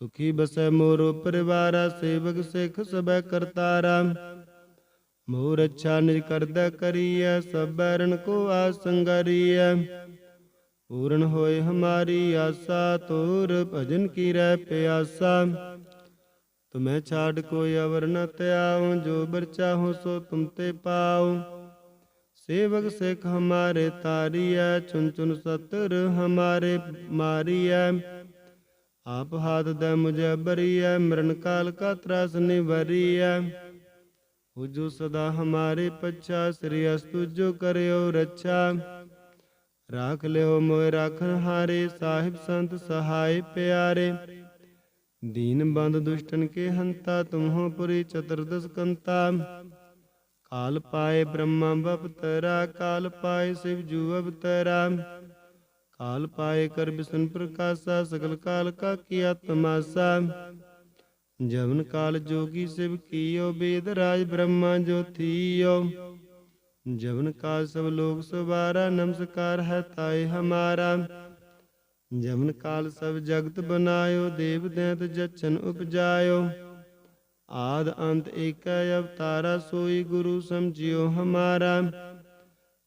ਸੁਖੀ ਬਸੈ ਮੋਰੋ ਪਰਿਵਾਰਾ, ਸੇਵਕ ਸਿਖ ਸਬੈ ਕਰਤਾਰਾ। ਮੋਰ ਅੱਛਾ ਨਿਜ ਕਰਦਾ ਕਰੀਐ, ਸਭ ਬੈਰਨ ਕੋ ਆਸੰਗਰੀਐ ਪੂਰਨ ਹੋਏ ਹਮਾਰੀ ਆਸਾ, ਤੋਰ ਭਜਨ ਕੀ ਰਹਿ ਪਿਆਸਾ। ਤੁਮੈ ਛਾੜ ਕੋਈ ਅਵਰ ਨ ਤਿਆਉ ਜੋ ਬਰ ਚਾਹੋ ਸੋ ਤੁਮ ਤੇ ਪਾਉ। ਸੇਵਕ ਸਿਖ ਹਮਾਰੇ ਤਾਰੀਐ ਚੁਨ ਚੁਨ ਸਤਰ ਹਮਾਰੇ ਮਾਰੀਐ। ਆਪ ਹਾਥ ਦੇ ਮੁਝੇ ਬਰੀਐ, ਮਰਨ ਕਾਲ ਕਾ ਤਰਾਸ ਨਿਵਰੀਐ। ਹੁਜੋ ਸਦਾ ਹਮਾਰੇ ਪਛਾ, ਸ੍ਰੀ ਅਸਤੁ ਜੋ ਕਰਿਓ ਰੱਛਾ। ਰਾਖ ਲਿਓ ਮੋਇ ਰਾਖਨ ਹਾਰੇ, ਸਾਹਿਬ ਸੰਤ ਸਹਾਇ ਪਿਆਰੇ। ਦੀਨ ਬੰਦ ਦੁਸ਼ਟਨ ਕੇ ਹੰਤਾ, ਤੁਮਹੋ ਪੁਰੀ ਚਤੁਰਦਸ ਕੰਤਾ ਕਾਲ ਪਾਏ ਬ੍ਰਹਮਾ ਬਪਤਰਾ, ਕਾਲ ਪਾਏ ਸਿਵ ਜੂ ਅਵਤਰਾ। ਕਾਲ ਪਾਏ ਕਰ ਬਿਸ਼ਨ ਪ੍ਰਕਾਸ਼ਾ, ਸਗਲ ਕਾਲ ਕਾ ਕੀਆ ਤਮਾਸਾ ਜਵਨ ਕਾਲ ਜੋਗੀ ਸਿਵ ਕੀਓ, ਬੇਦ ਰਾਜ ਬ੍ਰਹਮਾ ਜੋ ਜਵਨ ਕਾਲ ਸਭ ਲੋਕ ਸਵਾਰਾ, ਨਮਸਕਾਰ ਹੈ ਤਾਏ ਹਮਾਰਾ। ਜਵਨ ਕਾਲ ਸਭ ਜਗਤ ਬਨਾਇਓ, ਦੇਵ ਦੈਤ ਜਚਨ ਉਪਜਾਇਓ। ਆਦ ਅੰਤ ਏਕੈ, ਅਵਤਾਰਾ ਸੋਈ ਗੁਰੂ ਸਮਝਿਓ ਹਮਾਰਾ।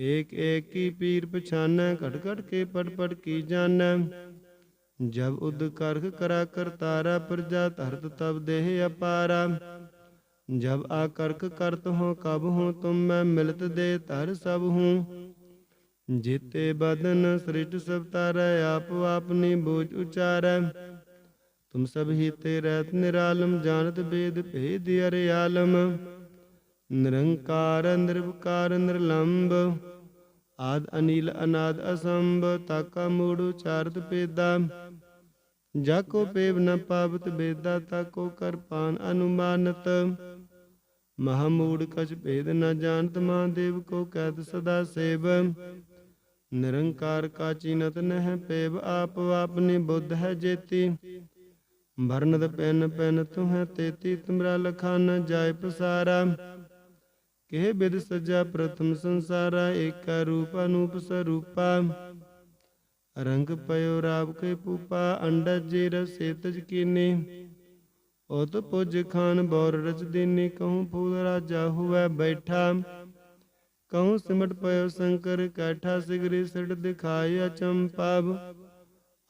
ਏਕ ਏਕ ਕੀ ਪੀਰ ਪਛਾਨੈ, ਘਟ ਘਟ ਕੇ ਪੜ ਪੜ ਕੀ ਜਾਣੈ। ਜਬ ਉਦ ਕਰਖ ਕਰਾ ਕਰਤਾਰਾ, ਪ੍ਰਜਾ ਧਰਤ ਤਬ ਦੇਹ ਅਪਾਰਾ। ਜਬ ਆ ਕਰਕ ਕਰਤ ਹੋ, ਕਬ ਹੂੰ ਤੁਮ ਮੈਂ ਮਿਲਤ ਦੇ ਧਰ ਸਭ ਹੂੰ। ਜੀਤੇ ਬਦਨ ਸ੍ਰਿਸ਼ਟ ਸਭ ਤਾਰੈ, ਆਪ ਆਪਨੀ ਬੋਝ ਉਚਾਰੈ। ਤੁਮ ਸਭ ਹੀ ਤੇ ਰਹਿਤ ਨਿਰਾਲਮ, ਜਾਣਤ ਬੇਦ ਭੇਦ ਅਰੇ ਆਲਮ ਨਿਰੰਕਾਰ, ਨਿਰਵਕਾਰ ਨਿਰਲੰਭ ਆਦ ਅਨੀਲ, ਅਨਾਦ ਅਸੰਭ, ਤਾਕਾ ਮੂੜ ਉਚਾਰਤ ਪੇਦਾ ਜਾਕੋ ਪੇਵ ਨ ਪਾਵਤ ਬੇਦਾ ਤਾਕੋ ਕਰਪਾਨ ਅਨੁਮਾਨਤ। ਮਹਾਮੂੜ ਕਛ ਭੇਦ ਨ ਜਾਣਤ ਮਹਾਦੇਵ ਕੋ ਕਹਿਤ ਸਦਾ ਸੇਵ। ਨਿਰੰਕਾਰ ਕਾ ਚੀਨਤ ਨਹਿ ਪੇਵ, ਆਪ ਆਪਨੀ ਬੁੱਧ ਹੈ ਜੇਤੀ। ਭਰਨਦ ਪੈਨ ਪੈਨ ਤੁਹੈ ਤੇਤੀ, ਤੁਮਰਾ ਲਖਾ ਨ ਜਾਏ ਪਸਾਰਾ। ਕਿਹ ਬਿਦ ਸਜਾ ਪ੍ਰਥਮ ਸੰਸਾਰਾ ਏਕਾ ਰੂਪ ਅਨੂਪ ਸਰੂਪਾ। ਰੰਗ ਪਇਓ ਰਾਵ ਕੇ ਪੂਪਾ, ਅੰਡਜ ਜੇ ਰਸੇ ਤਜ ਕੀਨੇ। ਉਤ ਪੁਜ ਖਾਨ ਬੌਰ ਰਚ ਦੀਨੇ, ਕਹੂੰ ਫੂਲ ਰਾਜਾ ਹੁਐ ਬੈਠਾ। ਕਹੂੰ ਸਿਮਟ ਪਇਓ ਸ਼ੰਕਰ, ਕੈਠਾ ਸਿਗਰੀ ਸਿੜ ਦਿਖਾਇਆ ਚੰਪਾਵ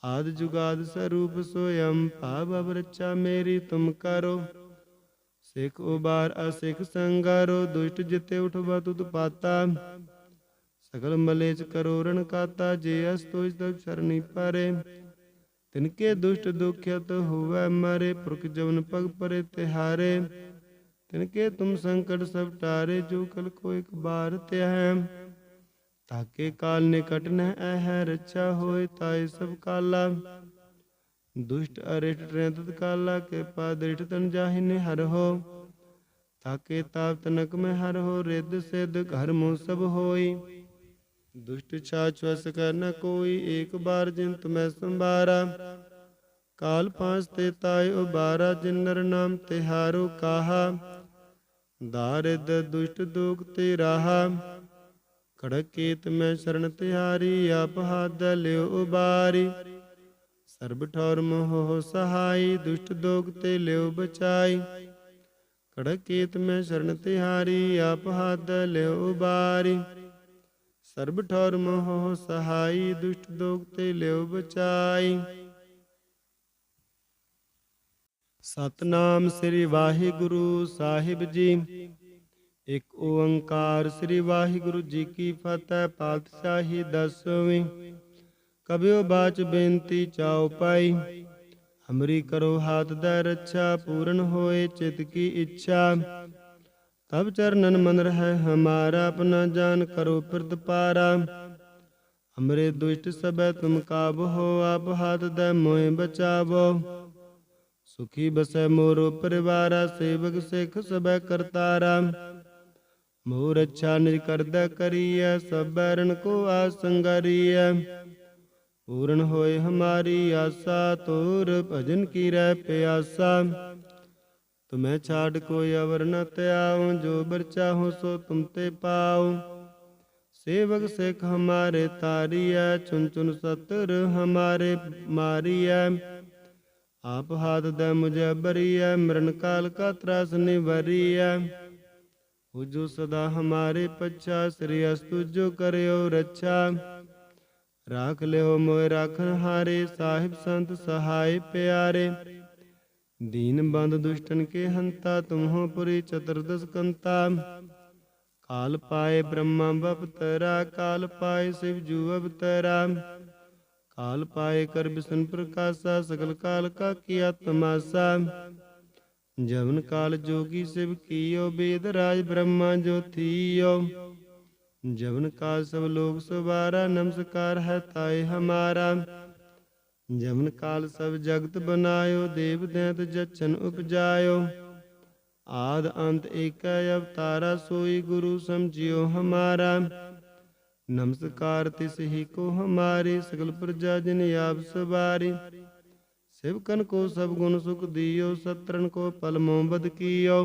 ਆਦ ਜੁਗਾਦ ਸਰੂਪ ਸੋਯੰ, ਭਾਵ ਅਵਰਚਾ ਮੇਰੀ ਤੁਮ ਕਰੋ। ਸਿਖ ਉਬਾਰ, ਅਸਿਖ ਸੰਗਾਰੋ ਦੁਸ਼ਟ ਜਿਤੇ ਉਠਵਾ ਤੁਧ ਪਾਤਾ। ਸਗਲ ਮਲੇਚ ਕਰੋ ਰਣ ਕਾਤਾ, ਜੇ ਅਸ ਤੁਜ ਤਬ ਸ਼ਰਣੀ ਪਰੇ। ਤਿਨਕੇ ਦੁਸ਼ਟ ਦੁਖਿਤ ਹੋਵੇ ਮਰੇ, ਪੁਰਖ ਜਵਨ ਪਗ ਪਰੇ ਤਿਹਾਰੇ। ਤਿਨਕੇ ਤੁਮ ਸੰਕਟ ਸਭ ਟਾਰੇ, ਜੋ ਕਲ ਕੋ ਇੱਕ ਬਾਰ ਤਿਹੈ। ਤਾਕੇ ਕਾਲ ਨਿਕਟ ਨ ਐ ਰੱਛਾ ਹੋਏ ਤਾਏ ਸਭ ਕਾਲਾ। ਦੁਸ਼ਟ ਅਰਿਸ਼ਟ ਟ੍ਰੈਂਤਤ ਕਾਲਾ ਕੇ ਪਾ ਦ੍ਰਿਸ਼ਟ ਤਨ ਜਾਹਿਨੇ ਹਰ ਹੋ। ਤਾਕੇ ਤਾਪ ਤਨਕ ਮੈਂ ਹਰ ਹੋ, ਰਿੱਧ ਸਿੱਧ ਘਰ ਮੋ ਸਭ ਹੋਈ। ਦੁਸ਼ਟ ਛਾਛ ਵਸ ਕਰ ਨ ਕੋਈ, ਏਕ ਬਾਰ ਜਿਨ ਤੁਮੈ ਸੰਭਾਰਾ। ਕਾਲ ਪਾਂਚ ਤੇ ਤਾਇ ਉਬਾਰਾ ਜਿਨ ਨਰ ਨਾਮ ਤਿਹਾਰੋ ਕਾਹਾ। ਦਾਰਿਦ ਦੁਸ਼ਟ ਦੁਖ ਤੇ ਰਾਹਾ। ਖੜਕ ਕੀਤ ਮੈਂ ਸ਼ਰਨ ਤਿਹਾਰੀ, ਆਪ ਹੱਦ ਲਿਓ ਉਬਾਰੀ। ਸਰਬ ਠੌਰ ਮੋਹ ਸਹਾਈ, ਦੁਸ਼ਟ ਦੋਗ ਤੇ ਲਿਓ ਬਚਾਈ। ਖੜਕ ਕੀਤ ਮੈਂ ਸ਼ਰਨ ਤਿਹਾਰੀ, ਆਪ ਹੱਦ ਲਿਓ ਉਬਾਰੀ। ਸਰਬ ਠੌਰ ਮੋਹ ਸਹਾਈ, ਦੁਸ਼ਟ ਦੋਗ ਤੇ ਲਿਓ ਬਚਾਈ। ਸਤਨਾਮ ਸ੍ਰੀ ਵਾਹਿਗੁਰੂ ਸਾਹਿਬ ਜੀ। ਇੱਕ ਓੰਕਾਰ ਸ੍ਰੀ ਵਾਹਿਗੁਰੂ ਜੀ ਕੀ ਫਤਿਹ, ਪਾਤਸ਼ਾਹੀ ਦਸਵੀਂ ਕਬਿਓ ਬਾਚ ਬੇਨਤੀ ਚਾਉ ਪਾਈ। ਹਮਰੀ ਕਰੋ ਹਾਥ ਦਾ ਰੱਛਾ, ਪੂਰਨ ਹੋਏ ਚਿਤ ਕੀ ਇੱਛਾ। ਤਬ ਚਰਨਨ ਮਨ ਰਹਿ ਹਮਾਰਾ, ਆਪਣਾ ਜਾਨ ਕਰੋ ਫਿਰਦ ਪਾਰਾ। ਹਮਰੇ ਦੁਸ਼ਟ ਸਭੈ ਤੁਮ ਕਾਬ ਹੋ, ਆਪ ਹਾਥ ਦੇ ਮੋਹਿ ਬਚਾਵੋ। ਸੁਖੀ ਬਸੈ ਮੋਰੋ ਪਰਿਵਾਰਾ, ਸੇਵਕ ਸਿਖ ਸਭੈ ਕਰਤਾਰਾ। ਮੋਰ ਅੱਛਾ ਨਿਜ ਕਰਦਾ ਕਰੀਐ, ਸਭ ਰਣ ਕੋ ਆਸੰਗਰੀਐ ਪੂਰਨ ਹੋਏ ਹਮਾਰੀ ਆਸਾ ਤੋਰ ਭਜਨ ਕੀ ਰਹਿ ਪਿਆਸਾ। ਤੁਮੈ ਛਾੜ ਕੋਈ ਅਵਰ ਨ ਤਿਆਉ ਜੋ ਬਰ ਚਾਹੋ ਸੋ ਤੁਮ ਤੇ ਪਾਉ। ਸੇਵਕ ਸਿਖ ਹਮਾਰੇ ਤਾਰੀਐ ਚੁਨ ਚੁਨ ਸਤਰ ਹਮਾਰੇ ਮਾਰੀਐ। ਆਪ ਹਾਥ ਦੇ ਮੁਝੇ ਬਰੀਐ ਮਰਨ ਕਾਲ ਕਾ ਤਰਾਸ ਨਿਵਰੀਐ। ਹੁਜੋ ਸਦਾ ਹਮਾਰੇ ਪਛਾ, ਸ੍ਰੀ ਅਸਤੁ ਜੋ ਕਰਿਓ ਰੱਛਾ। ਰਾਖ ਲਿਓ ਮੋਇ ਰਾਖ ਹਾਰੇ, ਸਾਹਿਬ ਸੰਤ ਸਹਾਇ ਪਿਆਰੇ। ਦੀਨ ਬੰਦ ਦੁਸ਼ਟਨ ਕੇ ਹੰਤਾ, ਤੁਮਹੋ ਪੁਰੀ ਚਤੁਰਦਸ ਕੰਤਾ ਕਾਲ ਪਾਏ ਬ੍ਰਹਮਾ ਬਪਤਰਾ ਕਾਲ ਪਾਏ ਸਿਵ ਜੂ ਅਵਤਰਾ ਕਾਲ ਪਾਏ ਕਰ ਬਿਸ਼ਨ ਪ੍ਰਕਾਸ਼ਾ, ਸਗਲ ਕਾਲ ਕਾ ਕੀਆ ਤਮਾਸਾ ਜਵਨ ਕਾਲ ਜੋਗੀ ਸਿਵ ਕੀਓ, ਬੇਦ ਰਾਜ ਬ੍ਰਹਮਾ ਜੋਤੀਓ। ਜਵਨ ਕਾਲ ਸਭ ਲੋਕ ਸਵਾਰਾ ਨਮਸਕਾਰ ਹੈ ਤਾਏ ਹਮਾਰਾ। ਜਮਨ ਕਾਲ ਸਭ ਜਗਤ ਬਨਾਇਓ, ਦੇਵ ਦੈਤ ਜਚਨ ਉਪਜਾਇਓ। ਆਦ ਅੰਤ ਏਕੈ ਅਵਤਾਰਾ, ਸੋਈ ਗੁਰੂ ਸਮਝਿਓ ਹਮਾਰਾ। ਨਮਸਕਾਰ ਤਿਸ ਹੀ ਕੋ ਹਮਾਰੇ, ਸਗਲ ਪ੍ਰਜਾ ਜਨ ਆਪ ਸਵਾਰੀ ਸਿਵਕਨ ਕੋ ਸਭ ਗੁਣ ਸੁਖ ਦਿਓ ਸਤਰਨ ਕੋ ਪਲ ਮੋਬਦ ਕੀਓ।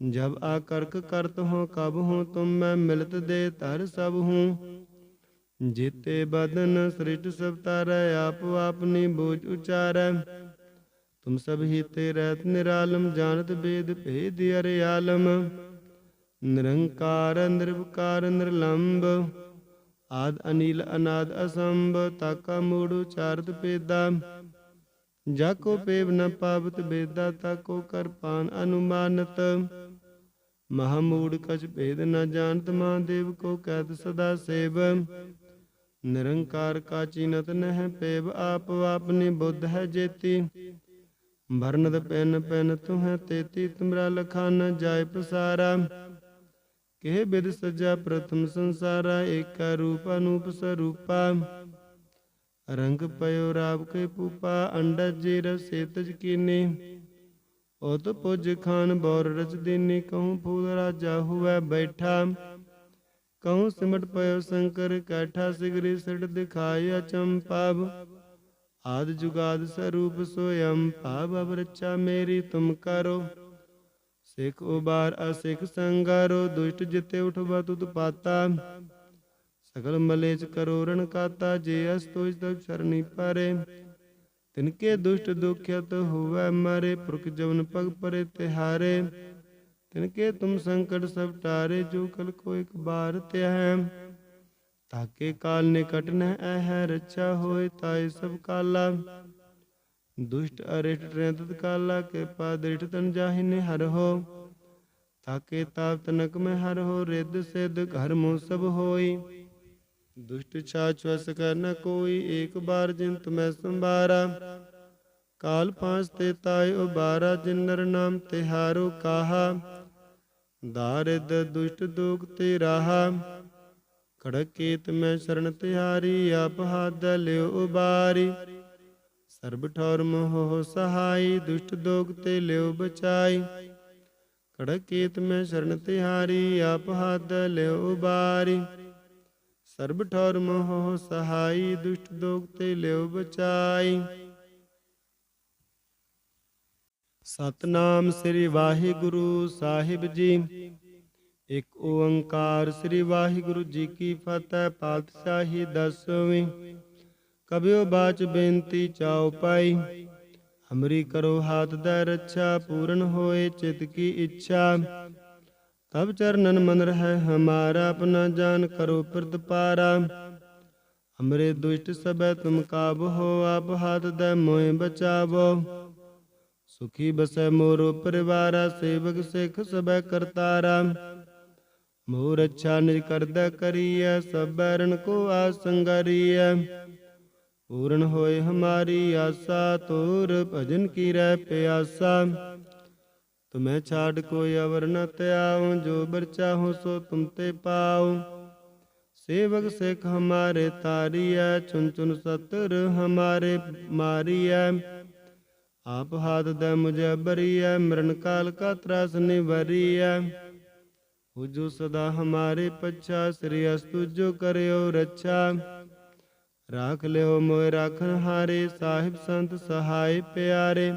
ਜਬ ਆ ਕਰਤ ਹੋ, ਕਬ ਹੂੰ, ਤੁਮ ਮੈਂ ਮਿਲਤ ਦੇ ਧਰ ਸਭ ਹੂੰ। ਜੀਤੇ ਬਦਨ ਸ੍ਰਿਸ਼ਟ ਸਭ ਤਾਰੈ, ਆਪ ਆਪਨੀ ਬੋਝ ਉਚਾਰੈ। ਤੁਮ ਸਭ ਹੀ ਤੇ ਰਹਿਤ ਨਿਰਾਲਮ, ਜਾਣਤ ਬੇਦ ਭੇਦ ਅਰੇ ਆਲਮ। ਨਿਰੰਕਾਰ, ਨਿਰਵਕਾਰ ਨਿਰਲੰਭ ਆਦ ਅਨੀਲ, ਅਨਾਦ ਅਸੰਭ, ਤਾਕਾ ਮੂੜ ਉਚਾਰਤ ਪੇਦਾ। ਜਾ ਕੋ ਪੇਵ ਨ ਪਾਵਤ, ਬੇਦਾ ਤਾਕੋ ਕਰ ਪਾਨ ਅਨੁਮਾਨਤ। ਮਹਾਮੂੜ ਕਛ ਭੇਦ ਨ ਜਾਣਤ ਮਹਾਦੇਵ ਕੋ ਕਹਿਤ ਸਦਾ ਸੇਵ। ਨਿਰੰਕਾਰ ਕਾ ਚੀਨਤ ਨਹਿ ਪੇਵ ਆਪ ਆਪਨੀ ਬੁੱਧ ਹੈ ਜੇਤੀ। ਭਰਨਦ ਪੈਨ ਪੈਨ ਤੁਹੈ ਤੇਤੀ, ਤੁਮਰਾ ਲਖਾ ਨ ਜਾਏ ਪਸਾਰਾ। ਕਿਹ ਬਿਦ ਸਜਾ ਪ੍ਰਥਮ ਸੰਸਾਰਾ, ਏਕਾ ਰੂਪ ਅਨੂਪ ਸਰੂਪਾ। ਰੰਗ ਪਇਓ ਰਾਵ ਕੇ ਪੂਪਾ, ਅੰਡਜ ਜੀ ਰਸੇ ਤਜ ਕੀਨੇ। ਉਤ ਪੁਜ ਖਾਨ ਬੌਰ ਰਚ ਦੀਨੀ, ਕਹੂੰ ਫੂਲ ਰਾਜਾ ਹੁਐ ਬੈਠਾ। ਕਹੂੰ ਸਿਮਟ ਪਇਓ ਸ਼ੰਕਰ, ਕੈਠਾ ਸਿਗਰੀ ਸਿੜ ਦਿਖਾਇਆ ਚੰਪਾਵ ਆਦ ਜੁਗਾਦ ਸਰੂਪ ਸੋਯੰ, ਭਾਵ ਅਵਰਚਾ ਮੇਰੀ ਤੁਮ ਕਰੋ। ਸਿਖ ਉਬਾਰ ਅਸਿਖ ਸੰਗਾਰੋ, ਦੁਸ਼ਟ ਜਿਤੇ ਉਠਵਾ ਤੁਧ ਪਾਤਾ ਸਗਲ ਮਲੇਚ ਕਰੋ ਰਣ ਕਾਤਾ, ਜੇ ਅਸ ਤੁਜ ਤਬ ਸ਼ਰਣੀ ਪਰੇ। ਤਿਨਕੇ ਦੁਸ਼ਟ ਦੁਖਿਤ ਹੋਵੇ ਮਰੇ ਪੁਰਖ ਜਵਨ ਪਗ ਪਰੇ ਤਿਹਾਰੇ। ਤਿਨਕੇ ਤੁਮ ਸੰਕਟ ਸਭ ਟਾਰੇ, ਜੋ ਕਲ ਕੋ ਇੱਕ ਬਾਰ ਤਿਹੈ ਤਾਕੇ ਕਾਲ ਨਿਕਟ ਨ ਐ ਰੱਛਾ ਹੋਏ ਤਾਏ ਸਭ ਕਾਲਾ। ਦੁਸ਼ਟ ਅਰਿਸ਼ਟ ਟ੍ਰੈਂਤਤ ਕਾਲਾ ਕੇ ਦ੍ਰਿਟ ਤਨ ਜਾਹਿਨੇ ਹਰ ਹੋ। ਤਾਕੇ ਤਾਪ ਤਨਕ ਮੈਂ ਹਰ ਹੋ, ਰਿੱਧ ਸਿੱਧ ਘਰ ਮੋ ਸਭ ਹੋਈ। ਦੁਸ਼ਟ ਛਾਛ ਵਸ ਕਰ ਨ ਕੋਈ, ਏਕ ਬਾਰ ਜਿਨ ਤੁਮੈ ਸੰਭਾਰਾ। ਕਾਲ ਪਾਂਚ ਤੇ ਤਾਇ ਉਬਾਰਾ ਜਿਨ ਨਰ ਨਾਮ ਤਿਹਾਰੋ ਕਾਹਾ। ਦਾਰਿਦ ਦੁਸ਼ਟ ਦੁਖ ਤੇ ਰਾਹਾ। ਖੜਕ ਕੀਤ ਮੈਂ ਸ਼ਰਨ ਤਿਹਾਰੀ, ਆਪ ਹਾਦ ਲਿਓ ਉਬਾਰੀ। ਸਰਬ ਠੌਰ ਮੋਹ ਸਹਾਈ, ਦੁਸ਼ਟ ਦੋਗ ਤੇ ਲਿਓ ਬਚਾਈ। ਖੜਕ ਕੀਤ ਮੈਂ ਸ਼ਰਨ ਤਿਹਾਰੀ, ਆਪ ਹਾਦ ਲਿਓ ਉਬਾਰੀ। ਸਰਬ ਠੌਰ ਮੋਹ ਸਹਾਈ, ਦੁਸ਼ਟ ਦੋਗ ਤੇ ਲਿਓ ਬਚਾਈ। ਸਤਨਾਮ ਸ੍ਰੀ ਵਾਹਿਗੁਰੂ ਸਾਹਿਬ ਜੀ। ਇੱਕ ਓੰਕਾਰ ਸ੍ਰੀ ਵਾਹਿਗੁਰੂ ਜੀ ਕੀ ਫਤਿਹ, ਪਾਤਸ਼ਾਹੀ ਦਸਵੀਂ। ਕਬਿਓ ਬਾਚ ਬੇਨਤੀ ਚਾਉ ਪਾਈ। ਹਮਰੀ ਕਰੋ ਹਾਥ ਦਾ ਰੱਛਾ, ਪੂਰਨ ਹੋਏ ਚਿਤ ਕੀ ਇੱਛਾ। ਤਬ ਚਰਨਨ ਮਨ ਰਹਿ, ਹਮਾਰਾ ਆਪਣਾ ਜਾਨ ਕਰੋ ਪ੍ਰਤਪਾਰਾ ਹਮਰੇ ਦੁਸ਼ਟ ਸਭੈ ਤੁਮ ਕਾਬ ਹੋ ਆਪ ਹਾਥ ਦੇ ਮੋਹਿ ਬਚਾਵੋ। ਸੁਖੀ ਬਸੈ ਮੋਰੋ ਪਰਿਵਾਰਾ, ਸੇਵਕ ਸਿਖ ਸਭੈ ਕਰਤਾਰਾ। ਮੋਰ ਅੱਛਾ ਨਿਜ ਕਰਦਾ ਕਰੀਐ, ਸਭ ਰਣ ਕੋ ਆਸੰਗਰੀਐ ਪੂਰਨ ਹੋਏ ਹਮਾਰੀ ਆਸਾ ਤੋਰ ਭਜਨ ਕੀ ਰਹਿ ਪਿਆਸਾ। ਤੁਮੈ ਛਾੜ ਕੋਈ ਅਵਰ ਨ ਤਿਆਉ ਜੋ ਬਰ ਸੋ ਤੁਮ ਤੇ ਪਾਉ। ਸੇਵਕ ਸਿਖ ਹਮਾਰੇ ਤਾਰੀਐ ਚੁਨ ਚੁਨ ਸਤਰ ਹਮਾਰੇ ਮਾਰੀਐ। ਆਪ ਹਾਥ ਦੇ ਮੁਝੇ ਬਰੀਐ, ਮਰਨ ਕਾਲ ਕਾ ਤਰਾਸ ਨਿਵਰੀਐ। ਹੁਜੋ ਸਦਾ ਹਮਾਰੇ ਪਛਾ, ਸ੍ਰੀ ਅਸਤੁ ਜੋ ਕਰਿਓ ਰੱਛਾ। ਰਾਖ ਲਿਓ ਮੋਇ ਰਾਖਨ ਹਾਰੇ, ਸਾਹਿਬ ਸੰਤ ਸਹਾਇ ਪਿਆਰੇ।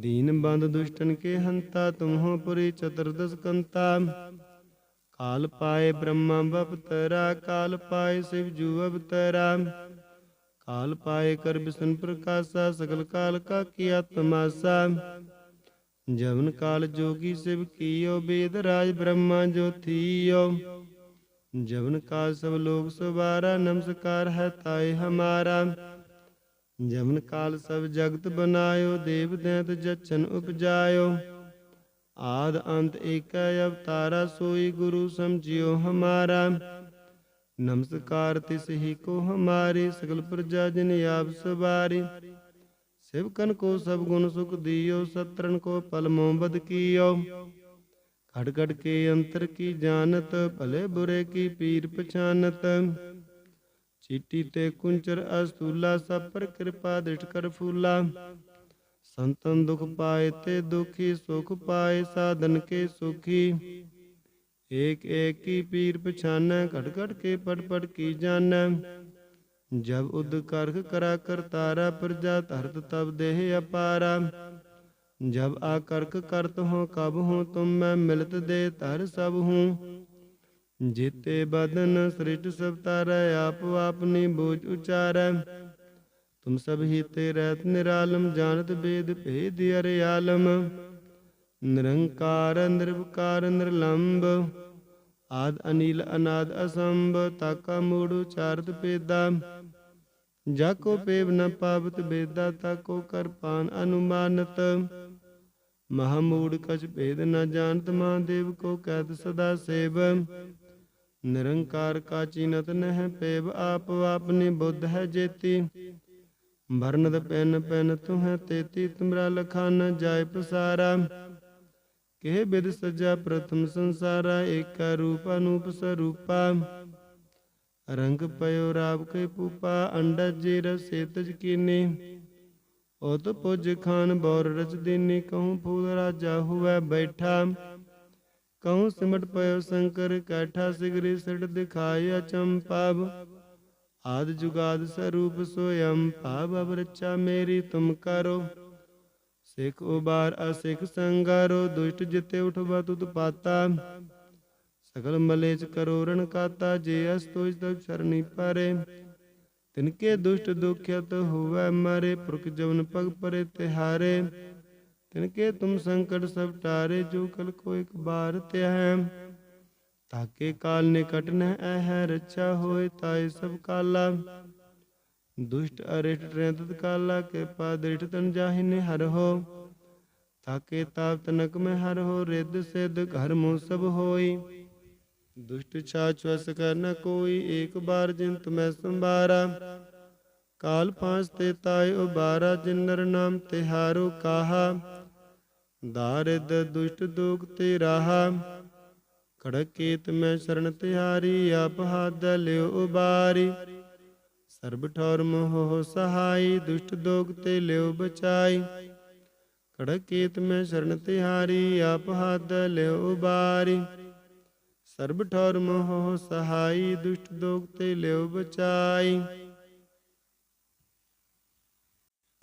ਦੀਨ ਬੰਦ ਦੁਸ਼ਟਨ ਕੇ ਹੰਤਾ, ਤੁਮਹੋ ਪੁਰੀ ਚਤੁਰਦਸ ਕੰਤਾ। ਕਾਲ ਪਾਏ ਬ੍ਰਹਮਾ ਬਪਤਰਾ ਕਾਲ ਪਾਏ ਸਿਵ ਜੂ ਅਵਤਰਾ। ਕਾਲ ਪਾਏ ਕਰ ਬਿਸ਼ਨ ਪ੍ਰਕਾਸ਼ਾ, ਸਗਲ ਕਾਲ ਕਾ ਕੀਆ ਤਮਾਸਾ ਜਵਨ ਕਾਲ ਜੋਗੀ ਸਿਵ ਕੀਓ, ਬੇਦ ਰਾਜ ਬ੍ਰਹਮਾ ਜੋਤੀਓ ਜਵਨ ਕਾਲ ਸਭ ਲੋਕ ਸਵਾਰਾ, ਨਮਸਕਾਰ ਹੈ ਤਾਏ ਹਮਾਰਾ। ਜਵਨ ਕਾਲ ਸਭ ਜਗਤ ਬਨਾਇਓ, ਦੇਵ ਦੈਤ ਜਚਨ ਉਪਜਾਇਓ। ਆਦ ਅੰਤ ਏਕੈ, ਅਵਤਾਰਾ ਸੋਈ ਗੁਰੂ ਸਮਝਿਓ ਹਮਾਰਾ। ਨਮਸਕਾਰ ਤਿਸ ਹੀ ਕੋ ਹਮਾਰੇ, ਸਗਲ ਪ੍ਰਜਾ ਜਨ ਆਪ ਸਵਾਰੀ। ਸਿਵਕਨ ਕੋ ਸਭ ਗੁਣ ਸੁਖ ਦਿਓ ਸਤਰਨ ਕੋ ਪਲ ਮੋਹ ਬਦ ਕੀਓ। ਖੜ ਖੜ ਕੇ ਅੰਤਰ ਕੀ ਜਾਣਤ, ਭਲੇ ਬੁਰੇ ਕੀ ਪੀਰ ਪਛਾਨਤ। ਚੀਟੀ ਤੇ ਕੁੰਚਰ ਅਸਤੂਲਾ, ਸਭ ਪਰ ਕਿਰਪਾ ਦ੍ਰਿਸ਼ਟ ਕਰ ਫੂਲਾ। ਸੰਤਨ ਦੁਖ ਪਾਏ ਤੇ ਦੁਖੀ, ਸੁਖ ਪਾਏ ਸਾਧਨ ਕੇ ਸੁਖੀ। ਏਕ ਏਕ ਕੀ ਪੀਰ ਪਛਾਨੈ, ਘਟ ਘਟ ਕੇ ਪਟ ਪਟ ਕੀ ਜਾਣੈ। ਜਬ ਉਦ ਕਰਖ ਕਰਾ ਕਰਤਾਰਾ ਪ੍ਰਜਾ ਧਰਤ ਤਬ ਦੇਹ ਅਪਾਰਾ। ਜਬ ਆ ਕਰਕ ਕਰਤ ਹੋ, ਕਬ ਹੂੰ ਤੁਮ ਮੈਂ ਮਿਲਤ ਦੇ ਧਰ ਸਭ ਹੂੰ। ਜੀਤੇ ਬਦਨ ਸ੍ਰਿਸ਼ਟ ਸਭ ਤਾਰੈ, ਆਪ ਆਪਨੀ ਬੋਝ ਉਚਾਰੈ। ਤੁਮ ਸਭ ਹੀ ਤੇ ਰਹਿਤ ਨਿਰਾਲਮ, ਜਾਣਤ ਬੇਦ ਭੇਦ ਅਰੇ ਆਲਮ। ਨਿਰੰਕਾਰ, ਨਿਰਵਕਾਰ ਨਿਰਲੰਭ ਆਦ ਅਨੀਲ, ਅਨਾਦ ਅਸੰਭ, ਤਾਕਾ ਮੂੜ ਉਚਾਰਤ ਪੇਦਾ ਜਾਕੋ ਪੇਵ ਨ ਪਾਵਤ ਬੇਦਾ ਤਾਕੋ ਕਰਪਾਨ ਅਨੁਮਾਨਤ। ਮਹਾਮੂੜ ਕਛ ਭੇਦ ਨ ਜਾਣਤ, ਮਹਾਦੇਵ ਕੋ ਕਹਿਤ ਸਦਾ ਸੇਵ। ਨਿਰੰਕਾਰ ਕਾ ਚੀਨਤ ਨਹਿ ਪੇਵ ਆਪ ਆਪਨੀ ਬੁੱਧ ਹੈ ਜੇਤੀ। ਭਰਨਦ ਪੈਨ ਪੈਨ ਤੁਹੈ ਤੇਤੀ, ਤੁਮਰਾ ਲਖਾ ਨ ਜਾਏ ਪਸਾਰਾ ਕਿਹ ਬਿਦ ਸਜਾ ਪ੍ਰਥਮ ਸੰਸਾਰਾ, ਏਕਾ ਰੂਪ ਅਨੂਪ ਸਰੂਪਾ। ਰੰਗ ਪਇਓ ਰਾਵ ਕੇ ਪੂਪਾ ਅੰਡਾ ਜੀ ਰਸੇ ਤਜ ਕੀਨੇ। ਉਤ ਪੁਜ ਖਾਨ ਬੌਰ ਰਚ ਦੀਨੀ, ਕਹੂੰ ਫੂਲ ਰਾਜਾ ਹੁਐ ਬੈਠਾ। ਕਹੂੰ ਸਿਮਟ ਪਇਓ ਸ਼ੰਕਰ ਕੈਠਾ ਸਿਗਰੀ ਸਿੜ ਦਿਖਾਇਆ ਚੰਪਾਬ ਆਦ ਜੁਗਾਦ ਸਰੂਪ ਸੋਯੰ ਭਾਵ ਅਵਰਚਾ ਮੇਰੀ ਤੁਮ ਕਰੋ ਸਿਖ ਉਬਾਰ ਅਸਿਖ ਸੰਗਾਰੋ ਦੁਸ਼ਟ ਜਿਤੇ ਉਠਵਾ ਤੁਧ ਪਾਤਾ ਸਗਲ ਮਲੇਚ ਕਰੋ ਰਣ ਕਾਤਾ ਜੇ ਅਸ ਤੁਜ ਤਬ ਸ਼ਰਣੀ ਪਰੇ ਤਿਨਕੇ ਦੁਸ਼ਟ ਦੁਖਿਤ ਹੋਵੇ ਮਰੇ ਪੁਰਖ ਜਵਨ ਪਗ ਪਰੇ ਤਿਹਾਰੇ ਤਿਨਕੇ ਤੁਮ ਸੰਕਟ ਸਭ ਟਾਰੇ, ਜੋ ਕਲ ਕੋ ਇੱਕ ਬਾਰ ਤਿਆਹੈ। ਤਾਕੇ ਕਾਲ ਨਿਕਟ ਨ ਐ ਰੱਛਾ ਹੋਏ ਤਾਏ ਸਭ ਕਾਲਾ। ਦੁਸ਼ਟ ਅਰਿਸ਼ਟ ਰਹਿਤ ਕਾਲਾ ਕੇ ਪਾ ਦ੍ਰਿਸ਼ਟ ਤਨ ਜਾਹਿਨੇ ਹਰ ਹੋ। ਤਾਕੇ ਤਾਪ ਤਨਕ ਮੈਂ ਹਰ ਹੋ, ਰਿੱਧ ਸਿੱਧ ਘਰ ਮੋ ਸਭ ਹੋਈ। ਦੁਸ਼ਟ ਛਾਛ ਵਸ ਕਰ ਨ ਕੋਈ, ਏਕ ਬਾਰ ਜਿਨ ਤੁਮੈ ਸੰਭਾਰਾ। ਕਾਲ ਪਾਂਚ ਤੇ ਤਾਇ ਉਬਾਰਾ ਜਿਨ ਨਰ ਨਾਮ ਤਿਹਾਰੋ ਕਾਹਾ। ਦਾਰਿਦ ਦੁਸ਼ਟ ਦੁਖ ਤੇ ਰਾਹਾ, ਖੜਕ ਕੀਤ ਮੈਂ ਸ਼ਰਨ ਤਿਹਾਰੀ, ਆਪ ਹੱਦ ਲਿਓ ਉਬਾਰੀ। ਸਰਬ ਠੌਰ ਮੋਹ ਸਹਾਈ, ਦੁਸ਼ਟ ਦੋਗ ਤੇ ਲਿਓ ਬਚਾਈ। ਖੜਕ ਮੈਂ ਸ਼ਰਨ ਤਿਹਾਰੀ, ਆਪ ਹੱਦ ਲਿਓ ਉਬਾਰੀ। ਸਰਬ ਠੌਰ ਮੋਹ ਸਹਾਈ, ਦੁਸ਼ਟ ਦੋਗ ਤੇ ਲਿਓ ਬਚਾਈ।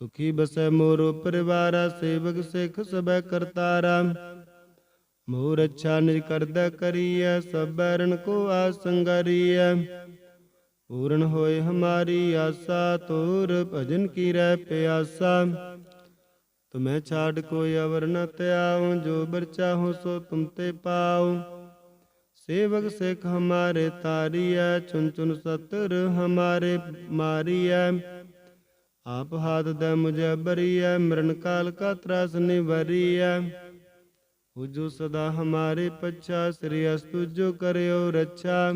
ਸੁਖੀ ਬਸੈ ਮੋਰੋ ਪਰਿਵਾਰਾ, ਸੇਵਕ ਸਿਖ ਸਭੈ ਕਰਤਾਰਾ। ਮੋਰ ਅੱਛਾ ਨਿਜ ਕਰਦਾ ਕਰੀਐ, ਸਭ ਬੈਰਨ ਕੋ ਆਸੰਗਰੀਐ ਪੂਰਨ ਹੋਏ ਹਮਾਰੀ ਆਸਾ ਤੋਰ ਭਜਨ ਕੀ ਰਹਿ ਪਿਆਸਾ। ਤੁਮੈ ਛਾੜ ਕੋਈ ਅਵਰ ਨ ਤਿਆਉ ਜੋ ਬਰ ਚਾਹੋ ਸੋ ਤੁਮ ਤੇ ਪਾਉ। ਸੇਵਕ ਸਿਖ ਹਮਾਰੇ ਤਾਰੀਐ ਚੁਨ ਚੁਨ ਸਤਰ ਹਮਾਰੇ ਮਾਰੀਐ। ਆਪ ਹਾਥ ਦੇ ਮੁਝੇ ਬਰੀਐ, ਮਰਨ ਕਾਲ ਕਾ ਤਰਾਸ ਨਿਵਰੀਐ। ਉਜੋ ਸਦਾ ਹਮਾਰੇ ਪੱਛਾ, ਸ੍ਰੀ ਅਸਤੁ ਜੋ ਕਰਿਓ ਰੱਛਾ।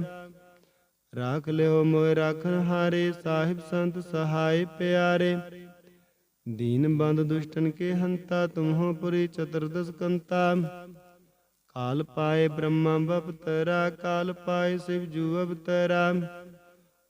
ਰਾਖ ਲਿਓ ਮੋਇ ਰਾਖਨ ਹਾਰੇ, ਸਾਹਿਬ ਸੰਤ ਸਹਾਇ ਪਿਆਰੇ। ਦੀਨ ਬੰਦ ਦੁਸ਼ਟਨ ਕੇ ਹੰਤਾ, ਤੁਮਹੋ ਪੁਰੀ ਚਤੁਰਦਸ ਕੰਤਾ। ਕਾਲ ਪਾਏ ਬ੍ਰਹਮਾ ਬਪਤਰਾ, ਕਾਲ ਪਾਏ ਸਿਵ ਜੂ ਅਵਤਰਾ।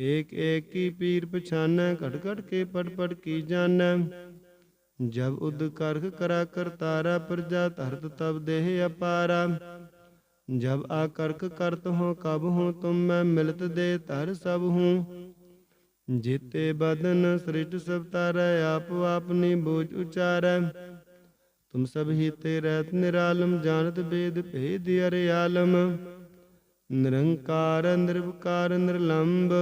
ਏਕ ਏਕ ਕੀ ਪੀਰ ਪਛਾਨੈ ਘਟ ਘਟ ਕੇ ਪੜ ਪੜ ਕੀ ਜਾਣੈ। ਜਬ ਉਦ ਕਰਖ ਕਰਾ ਕਰਤਾਰਾ ਪ੍ਰਜਾ, ਧਰਤ ਤਬ ਦੇਹ ਅਪਾਰਾ। ਜਬ ਆ ਕਰਕ ਕਰਤ ਹੋ ਕਬ ਹੂੰ ਤੁਮ ਮੈਂ ਮਿਲਤ ਦੇ ਧਰ ਸਭ ਹੂੰ। ਜੀਤੇ ਬਦਨ ਸ੍ਰਿਸ਼ਟ ਸਭ ਤਾਰੈ, ਆਪ ਆਪਨੀ ਬੋਝ ਉਚਾਰੈ। ਤੁਮ ਸਭ ਹੀ ਤੇ ਰਹਿਤ ਨਿਰਾਲਮ, ਜਾਣਤ ਬੇਦ ਭੇਦ ਅਰੇ ਆਲਮ ਨਿਰੰਕਾਰ, ਨਿਰਵਕਾਰ ਨਿਰਲੰਭ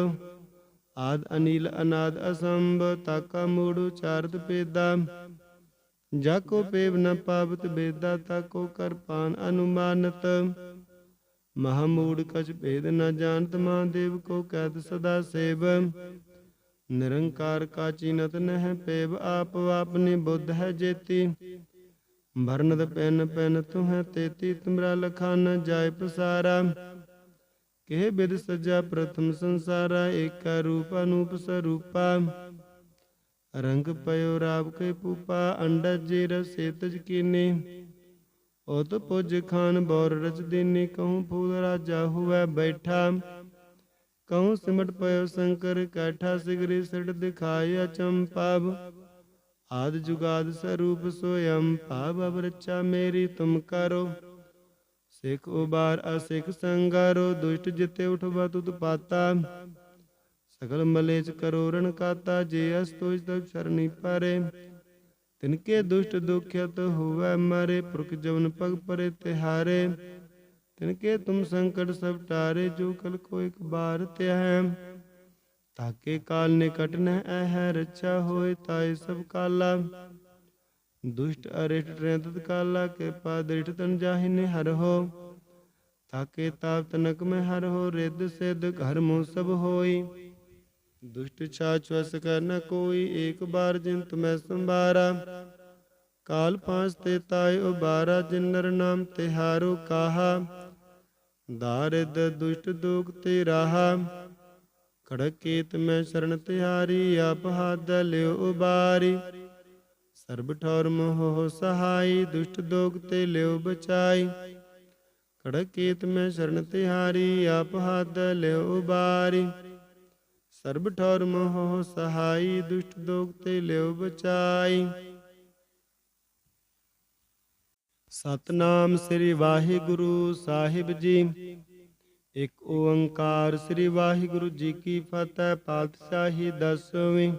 ਆਦ ਅਨੀਲ ਅਨਾਦ ਅਸੰਭ, ਤਾਕਾ ਮੂੜ ਉਚਾਰਤ ਪੇਦਾ ਜਾਕੋ ਪੇਵ ਨ ਪਾਵਤ ਬੇਦਾ ਤਾਕੋ ਕਰਪਾਨ ਅਨੁਮਾਨਤ। ਮਹਾਮੂੜ ਕਛ ਭੇਦ ਨ ਜਾਣਤ ਮਹਾਦੇਵ ਕੋ ਕਹਿਤ ਸਦਾ ਸੇਵ। ਨਿਰੰਕਾਰ ਕਾ ਚੀਨਤ ਨਹਿ ਪੇਵ, ਆਪ ਆਪਨੀ ਬੁੱਧ ਹੈ ਜੇਤੀ। ਭਰਨਦ ਪੈਨ ਪੈਨ, ਤੁਹੈ ਤੇਤੀ, ਤੁਮਰਾ ਲਖਾ ਨ ਜਾਏ ਪਸਾਰਾ ਕਿਹ ਬਿਦ ਸਜਾ ਪ੍ਰਥਮ ਸੰਸਾਰਾ, ਏਕਾ ਰੂਪ ਅਨੂਪ ਸਰੂਪਾ। ਰੰਗ ਪਇਓ ਰਾਵ ਕੇ ਪੂਪਾ, ਅੰਡਜ ਜੀ ਰਸੇ ਤਜ ਕੀਨੇ। ਉਤ ਪੁਜ ਖਾਨ ਬੌਰ ਰਚ ਦੀਨੀ, ਕਹੂੰ ਫੂਲ ਰਾਜਾ ਹੁਐ ਬੈਠਾ। ਕਹੂੰ ਸਿਮਟ ਪਇਓ ਸ਼ੰਕਰ, ਕੈਠਾ ਸਿਗਰੀ ਸਿੜ ਦਿਖਾਇ ਚੰਪਾਵ ਆਦ ਜੁਗਾਦ ਸਰੂਪ ਸੋਯੰ, ਭਾਵ ਅਵਰਚਾ ਮੇਰੀ ਤੁਮ ਕਰੋ। ਸਿਖ ਉਬਾਰ, ਅਸਿਖ ਸੰਗਾਰੋ ਦੁਸ਼ਟ ਜਿਤੇ ਉਠਵਾ ਤੁਤ ਪਾਤਾ। ਸਗਲ ਮਲੇਚ ਕਰੋ ਰਣ ਕਾਤਾ ਜੇ ਅਸ ਤੁਜ ਤਬ ਸ਼ਰਣੀ ਪਰੇ। ਤਿਨਕੇ ਦੁਸ਼ਟ ਦੁਖਿਤ ਹੋਵੇ ਮਰੇ, ਪੁਰਖ ਜਵਨ ਪਗ ਪਰੇ ਤਿਹਾਰੇ। ਤਿਨਕੇ ਤੁਮ ਸੰਕਟ ਸਭ ਟਾਰੇ, ਜੋ ਕਲ ਕੋ ਇੱਕ ਬਾਰ ਤਿਆਹੈ। ਤਾਕੇ ਕਾਲ ਨਿਕਟ ਨ ਐ ਰੱਛਾ ਹੋਏ ਤਾਏ ਸਭ ਕਾਲਾ। ਦੁਸ਼ਟ ਅਰਿਸ਼ਟ ਰਹਿਤ ਕਾਲਾ ਕੇ ਪਾ ਦ੍ਰਿਸ਼ਟ ਤਨ ਜਾਹਿਨੇ ਹਰ ਹੋ। ਤਾਕੇ ਤਾਪ ਤਨਕ ਮੈਂ ਹਰ ਹੋ, ਰਿੱਧ ਸਿੱਧ ਘਰ ਮੋ ਸਭ ਹੋਈ। ਦੁਸ਼ਟ ਛਾਛ ਵਸ ਕਰ ਨ ਕੋਈ, ਏਕ ਬਾਰ ਜਿਨ ਤੁਮੈ ਸੰਭਾਰਾ। ਕਾਲ ਪਾਂਚ ਤੇ ਤਾਇ ਉਬਾਰਾ ਜਿਨ ਨਰ ਨਾਮ ਤਿਹਾਰੋ ਕਾਹਾ। ਦਾਰਿਦ ਦੁਸ਼ਟ ਦੁਖ ਤੇ ਰਾਹਾ। ਖੜਕ ਕੀਤ ਮੈਂ ਸ਼ਰਨ ਤਿਹਾਰੀ, ਆਪ ਹੱਦ ਲਿਓ ਉਬਾਰੀ। ਸਰਬ ਠੌਰ ਮੋਹ ਸਹਾਈ, ਦੁਸ਼ਟ ਦੋਗ ਤੇ ਲਿਓ ਬਚਾਈ। ਖੜਕ ਕੀਤ ਮੈਂ ਸ਼ਰਨ ਤਿਹਾਰੀ, ਆਪ ਹੱਦ ਲਿਓ ਉਬਾਰੀ। ਸਰਬ ਠੌਰ ਮੋਹ ਸਹਾਈ, ਦੁਸ਼ਟ ਦੋਗ ਤੇ ਲਿਓ ਬਚਾਈ। ਸਤਨਾਮ ਸ੍ਰੀ ਵਾਹਿਗੁਰੂ ਸਾਹਿਬ ਜੀ। ਇੱਕ ਓੰਕਾਰ ਸ੍ਰੀ ਵਾਹਿਗੁਰੂ ਜੀ ਕੀ ਫਤਿਹ, ਪਾਤਸ਼ਾਹੀ ਦਸਵੀਂ।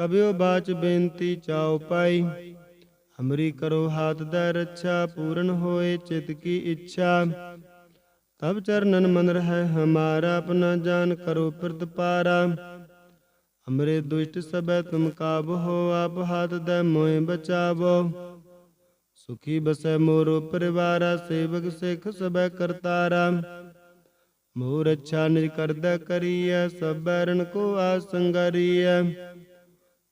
ਕਬਿਓ ਬਾਚ ਬੇਨਤੀ ਚਾਉ ਪਾਈ। ਹਮਰੀ ਕਰੋ ਹਾਥ ਦਾ ਰੱਛਾ, ਪੂਰਨ ਹੋਏ ਚਿਤ ਕੀ ਇੱਛਾ। ਤਬ ਚਰਨਨ ਮਨ ਰਹਿ ਹਮਾਰਾ, ਆਪਣਾ ਜਾਨ ਕਰੋ ਪ੍ਰਤਪਾਰਾ ਹਮਰੇ ਦੁਸ਼ਟ ਸਭੈ ਤੁਮ ਕਾਬ ਹੋ, ਆਪ ਹਾਥ ਦੇ ਮੋਏ ਬਚਾਵੋ। ਸੁਖੀ ਬਸੈ ਮੋਰੋ ਪਰਿਵਾਰਾ, ਸੇਵਕ ਸਿੱਖ ਸਭੈ ਕਰਤਾਰਾ। ਮੋਰ ਅੱਛਾ ਨਿਜ ਕਰਦਾ ਕਰੀਐ, ਸਭ ਬੈਰਨ ਕੋ ਆਸੰਗਰੀਐ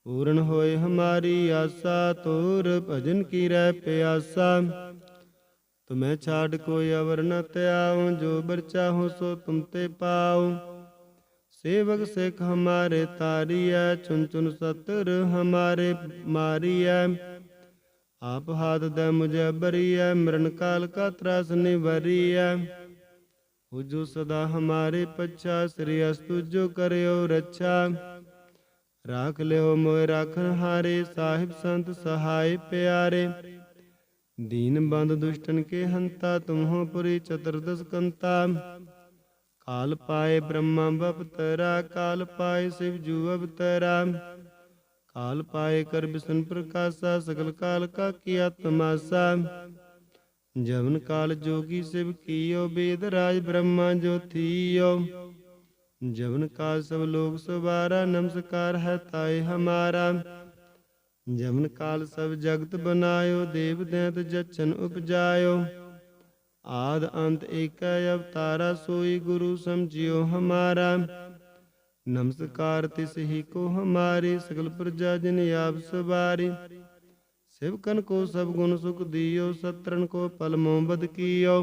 ਪੂਰਨ ਹੋਏ ਹਮਾਰੀ ਆਸਾ ਤੋਰ ਭਜਨ ਕੀ ਰਹਿ ਪਿਆਸਾ। ਤੁਮੈ ਛਾੜ ਕੋਈ ਅਵਰ ਨ ਤਿਆਉ ਜੋ ਬਰ ਚਾਹੋ ਸੋ ਤੁਮ ਤੇ ਪਾਉ। ਸੇਵਕ ਸਿੱਖ ਹਮਾਰੇ ਤਾਰੀਐ ਚੁਨ ਚੁਨ ਸਤਰ ਹਮਾਰੇ ਮਾਰੀਐ। ਆਪ ਹਾਥ ਦੇ ਮੁਝੇ ਬਰੀਐ ਮਰਨ ਕਾਲ ਕਾ ਤਰਾਸ ਨਿਵਰੀਐ। ਹੋ ਜੋ ਸਦਾ ਹਮਾਰੇ ਪੱਛਾ, ਸ੍ਰੀ ਅਸਤੁ ਜੋ ਕਰਿਓ ਰੱਛਾ। ਰਾਖ ਲਿਓ ਮੋਇ ਰਾਖਨ ਹਾਰੇ, ਸਾਹਿਬ ਸੰਤ ਸਹਾਇ ਪਿਆਰੇ। ਦੀਨ ਬੰਦ ਦੁਸ਼ਟਨ ਕੇ ਹੰਤਾ, ਤੁਮਹੋ ਪੁਰੀ ਚਤੁਰਦਸ ਕੰਤਾ ਕਾਲ ਪਾਏ ਬ੍ਰਹਮਾ ਬਪਤਰਾ, ਕਾਲ ਪਾਏ ਸਿਵ ਜੂ ਅਵਤਰਾ। ਕਾਲ ਪਾਏ ਕਰ ਬਿਸ਼ਨ ਪ੍ਰਕਾਸ਼ਾ, ਸਗਲ ਕਾਲ ਕਾ ਕੀਆ ਤਮਾਸਾ ਜਵਨ ਕਾਲ ਜੋਗੀ ਸਿਵ ਕੀਓ, ਬੇਦ ਰਾਜ ਬ੍ਰਹਮਾ ਜੋ ਥੀਓ ਜਵਨ ਕਾਲ ਸਭ ਲੋਕ ਸਵਾਰਾ ਨਮਸਕਾਰ ਹੈ ਤਾਏ ਹਮਾਰਾ। ਜਮਨ ਕਾਲ ਸਭ ਜਗਤ ਬਨਾਇਓ, ਦੇਵ ਦੈਤ ਜਚਨ ਉਪਜਾਇਓ। ਆਦ ਅੰਤ ਏਕੈ, ਅਵਤਾਰਾ ਸੋਈ ਗੁਰੂ ਸਮਝਿਓ ਹਮਾਰਾ। ਨਮਸਕਾਰ ਤਿਸ ਹੀ ਕੋ ਹਮਾਰੀ, ਸਗਲ ਪ੍ਰਜਾ ਜਿਨ ਆਪ ਸਵਾਰੀ ਸਿਵਕਨ ਕੋ ਸਭ ਗੁਣ ਸੁਖ ਦਿਓ ਸਤਰਨ ਕੋ ਪਲ ਮੋਬਦ ਕੀਓ।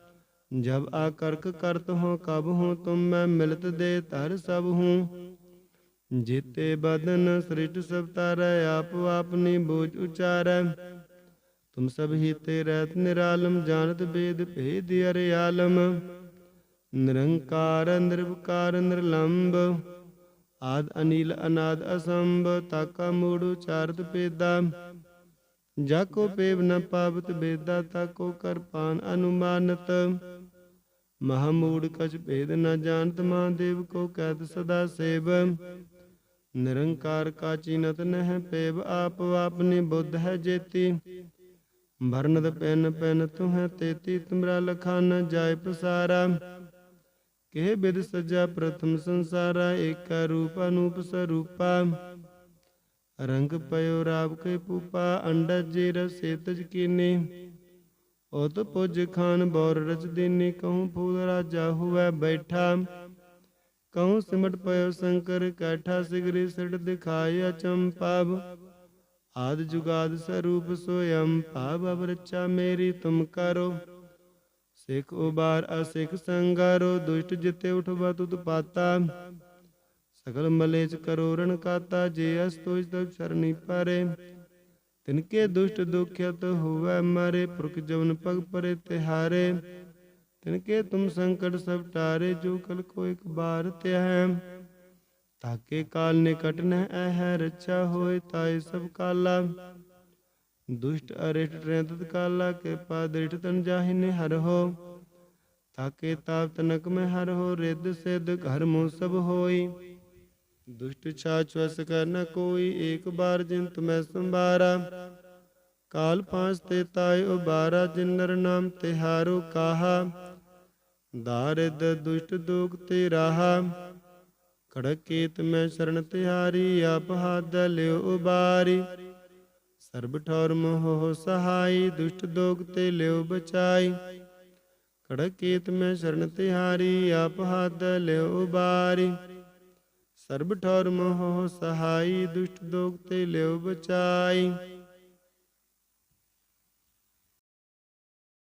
ਜਬ ਆ ਕਰਕ ਕਰਤ ਹੋ, ਕਬ ਹੂੰ, ਤੁਮ ਮੈਂ ਮਿਲਤ ਦੇ ਧਰ ਸਭ ਹੂੰ। ਜੀਤੇ ਬਦਨ ਸ੍ਰਿਸ਼ਟ ਸਭ ਤਾਰੈ, ਆਪ ਆਪਨੀ ਬੋਝ ਉਚਾਰੈ। ਤੁਮ ਸਭ ਹੀ ਤੇ ਰਹਿਤ ਨਿਰਾਲਮ ਜਾਣਤ ਬੇਦ ਭੇਦ ਅਰੇ ਨਿਰੰਕਾਰ, ਨਿਰਵਕਾਰ ਨਿਰਲੰਭ ਆਦ ਅਨੀਲ, ਅਨਾਦ ਅਸੰਭ, ਤਾਕਾ ਮੂੜ ਉਚਾਰਤ ਪੇਦਾ ਜਾ ਕੋ ਪੇਵ ਨ ਪਾਵਤ, ਬੇਦਾ ਤਾਕੋ ਕਰਪਾਨ ਅਨੁਮਾਨਤ। ਮਹਾਮੂੜ ਕਛ ਭੇਦ ਨ ਜਾਣਤ ਮਹਾਦੇਵ ਕੋ ਕਹਿਤ ਸਦਾ ਸੇਵ। ਨਿਰੰਕਾਰ ਕਾ ਚੀਨਤ ਨਹਿ ਪੇਵ, ਆਪ ਆਪਨੀ ਬੁੱਧ ਹੈ ਜੇਤੀ। ਭਰਨਦ ਪੈਨ ਪੈਨ ਤੁਹੈ ਤੇਤੀ, ਤੁਮਰਾ ਲਖਾ ਨ ਜਾਏ ਪਸਾਰਾ ਕਿਹ ਬਿਦ ਸਜਾ ਪ੍ਰਥਮ ਸੰਸਾਰਾ, ਏਕਾ ਰੂਪ ਅਨੂਪ ਸਰੂਪਾ। ਰੰਗ ਪਇਓ ਰਾਵ ਕੇ ਪੂਪਾ ਅੰਡਾ ਜੇ ਰਸੇ ਤਜ ਕੀਨੇ। ਉਤ ਪੁਜ ਖਾਨ ਬੌਰ ਰਚ ਦੀਨੇ, ਕਹੂੰ ਫੂਲ ਰਾਜਾ ਹੁਐ ਬੈਠਾ। ਕਹੂੰ ਸਿਮਟ ਪਇਓ ਸ਼ੰਕਰ ਕੈਠਾ, ਸਿਗਰੀ ਸਿੜ ਦਿਖਾਇ ਅਚੰਪਾਵ ਆਦ ਜੁਗਾਦ ਸਰੂਪ ਸੋਯੰ ਭਾਵ ਅਵਰਚਾ ਮੇਰੀ ਤੁਮ ਕਰੋ। ਸਿੱਖ ਉਬਾਰ ਅਸਿੱਖ ਸੰਗਾਰੋ, ਦੁਸ਼ਟ ਜਿਤੇ ਉਠਵਾ ਤੁਤ ਪਾਤਾ। ਸਗਲ ਮਲੇਚ ਕਰੋ ਰਣ ਕਾਤਾ, ਜੇ ਅਸ ਤੁਜ ਤਕ ਸ਼ਰਣੀ ਪਰੇ। ਤਿਨਕੇ ਦੁਸ਼ਟ ਦੁਖਿਤ ਹੋਵੇ ਮਾਰੇ ਪੁਰਖ ਜਵਨ ਪਗ ਪਰੇ ਤਿਹਾਰੇ। ਤਿਨਕੇ ਤੁਮ ਸੰਕਟ ਸਭ ਟਾਰੇ, ਜੋ ਕਲ ਕੋ ਇੱਕ ਬਾਰ ਤਿਹੈ। ਤਾਕੇ ਕਾਲ ਨਿਕਟ ਨ ਐ ਰੱਛਾ ਹੋਏ ਤਾਏ ਸਭ ਕਾਲਾ। ਦੁਸ਼ਟ ਅਰਿਸ਼ਟ ਰਹਿਤ ਕਾਲਾ ਕੇ ਪਾ ਦ੍ਰਿਟ ਤਨ ਜਾਹਿਨੇ ਹਰ ਹੋ। ਤਾਕੇ ਤਾਪ ਤਨਕ ਮੈਂ ਹਰ ਹੋ, ਰਿੱਧ ਸਿੱਧ ਘਰ ਮੋ ਸਭ ਹੋਈ। ਦੁਸ਼ਟ ਛਾਛ ਵਸ ਕਰ ਕੋਈ ਏਕ ਬਾਰ ਜਿਨ ਤੁਮੈ ਸੰਭਾਰਾ। ਕਾਲ ਪਾਂਚ ਤੇ ਤਾਇ ਉਬਾਰਾ ਜਿਨ ਨਰ ਨਾਮ ਤਿਹਾਰੋ ਕਾਹਾ। ਦਾਰਿਦ ਦੁਸ਼ਟ ਦੁਖ ਤੇ ਰਾਹਾ। ਖੜਕ ਕੀਤ ਮੈਂ ਸ਼ਰਨ ਤਿਹਾਰੀ, ਆਪ ਹੱਦ ਲਿਓ ਉਬਾਰੀ। ਸਰਬ ਠੌਰ ਮੋਹ ਸਹਾਈ, ਦੁਸ਼ਟ ਦੋਗ ਤੇ ਲਿਓ ਬਚਾਈ। ਖੜਕ ਕੀਤ ਮੈਂ ਸ਼ਰਨ ਤਿਹਾਰੀ, ਆਪ ਹੱਦ ਲਿਓ ਉਬਾਰੀ। ਸਰਬ ਠੌਰ ਮੋਹ ਸਹਾਈ ਦੁਸ਼ਟ ਦੋਗ ਤੇ ਲਿਓ ਬਚਾਈ।